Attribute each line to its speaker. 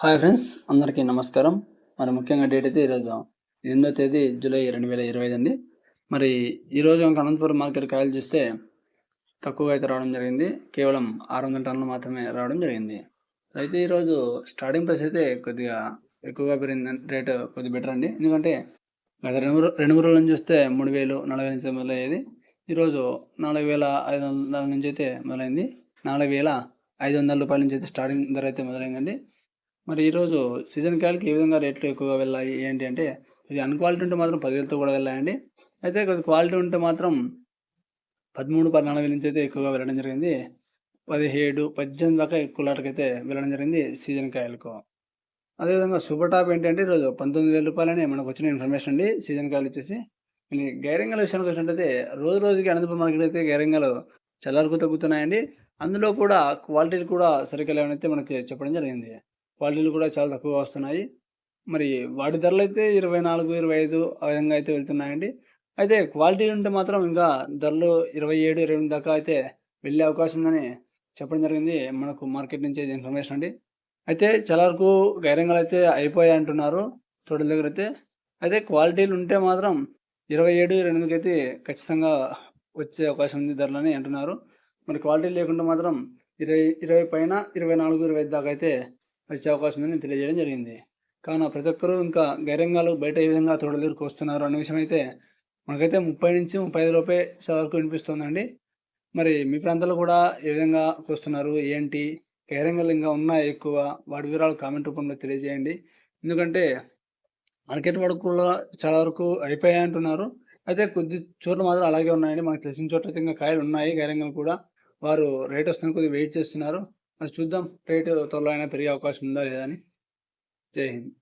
Speaker 1: Hi friends అందరికీ నమస్కారం. మరి ముఖ్యంగా డేట్ అయితే ఈరోజు ఎనిమిదో తేదీ జూలై రెండు వేల ఇరవై ఐదు అండి. మరి ఈరోజు ఇంకా అనంతపురం మార్కెట్ కాయలు చూస్తే తక్కువగా అయితే రావడం జరిగింది. కేవలం ఆరు వందల టన్నులు మాత్రమే రావడం జరిగింది. అయితే ఈరోజు స్టార్టింగ్ ప్రైస్ అయితే కొద్దిగా ఎక్కువగా పెరిగింది. రేటు కొద్దిగా బెటర్ అండి. ఎందుకంటే గత రెండు రెండు మూడు రోజుల నుంచి చూస్తే మూడు వేలు నలభై నుంచి మొదలయ్యేది. ఈరోజు నాలుగు వేల ఐదు వందల నుంచి అయితే మొదలైంది. నాలుగు వేల ఐదు వందల రూపాయల నుంచి అయితే స్టార్టింగ్ ధర అయితే మొదలైందండి. మరి ఈరోజు సీజన్ కాయలకి ఏ విధంగా రేట్లు ఎక్కువగా వెళ్ళాయి? ఏంటి అంటే ఇది అన్క్వాలిటీ ఉంటే మాత్రం పదివేలతో కూడా వెళ్ళాయండి. అయితే కొద్ది క్వాలిటీ ఉంటే మాత్రం పదమూడు పద్నాలుగు వేల నుంచి అయితే ఎక్కువగా వెళ్ళడం జరిగింది. పదిహేడు పద్దెనిమిది దాకా ఎక్కువ లాటకైతే వెళ్ళడం జరిగింది సీజన్ కాయలకు. అదేవిధంగా సూపర్ టాప్ ఏంటంటే ఈరోజు పంతొమ్మిది వేల రూపాయలని మనకు వచ్చిన ఇన్ఫర్మేషన్ అండి సీజన్ కాయలు వచ్చేసి. మళ్ళీ గైరంగాల విషయానికి వచ్చినట్టయితే రోజు రోజుకి అనంతపురం మార్కెట్ అయితే గైరంగలు చల్లారుకు తగ్గుతున్నాయండి. అందులో కూడా క్వాలిటీలు కూడా సరిగ్గా లేవనైతే మనకి చెప్పడం జరిగింది. క్వాలిటీలు కూడా చాలా తక్కువగా వస్తున్నాయి. మరి వాటి ధరలు అయితే ఇరవై నాలుగు ఇరవై ఐదు ఆ విధంగా అయితే వెళ్తున్నాయండి. అయితే క్వాలిటీ ఉంటే మాత్రం ఇంకా ధరలు ఇరవై ఏడు ఇరవై ఎనిమిది దాకా అయితే వెళ్ళే అవకాశం ఉందని చెప్పడం జరిగింది. మనకు మార్కెట్ నుంచి ఇన్ఫర్మేషన్ అండి. అయితే చాలా వరకు గైరంగాలు అయితే అయిపోయాయి అంటున్నారు తోటల దగ్గర అయితే. అయితే క్వాలిటీలు ఉంటే మాత్రం ఇరవై ఏడు ఇరవై ఎనిమిదికి అయితే ఖచ్చితంగా వచ్చే అవకాశం ఉంది ధరలని అంటున్నారు. మరి క్వాలిటీ లేకుండా మాత్రం ఇరవై ఇరవై పైన ఇరవై నాలుగు ఇరవై ఐదు దాకా అయితే వచ్చే అవకాశం ఉందని తెలియజేయడం జరిగింది. కావున ప్రతి ఒక్కరూ ఇంకా గైరంగాలు బయట ఏ విధంగా తోడలేరుకు వస్తున్నారు అనే విషయం అయితే మనకైతే ముప్పై నుంచి ముప్పై ఐదు లోపే చాలా వరకు వినిపిస్తుందండి. మరి మీ ప్రాంతాల్లో కూడా ఏ విధంగా వస్తున్నారు? ఏంటి? గైరంగాలు ఇంకా ఉన్నాయి ఎక్కువ? వాటి వివరాలు కామెంట్ రూపంలో తెలియజేయండి. ఎందుకంటే మార్కెట్ వరకు కూడా చాలా వరకు అయిపోయాయి అంటున్నారు. అయితే కొద్ది చోట్ల మాత్రం అలాగే ఉన్నాయండి. మనకు తెలిసిన చోట్ల అయితే ఇంకా కాయలు ఉన్నాయి. గైరంగాలు కూడా వారు రేట్ వస్తున్న కొద్దిగా వెయిట్ చేస్తున్నారు. మరి చూద్దాం రేటు త్వరలో అయినా పెరిగే అవకాశం ఉందా లేదా అని. జై హింద్.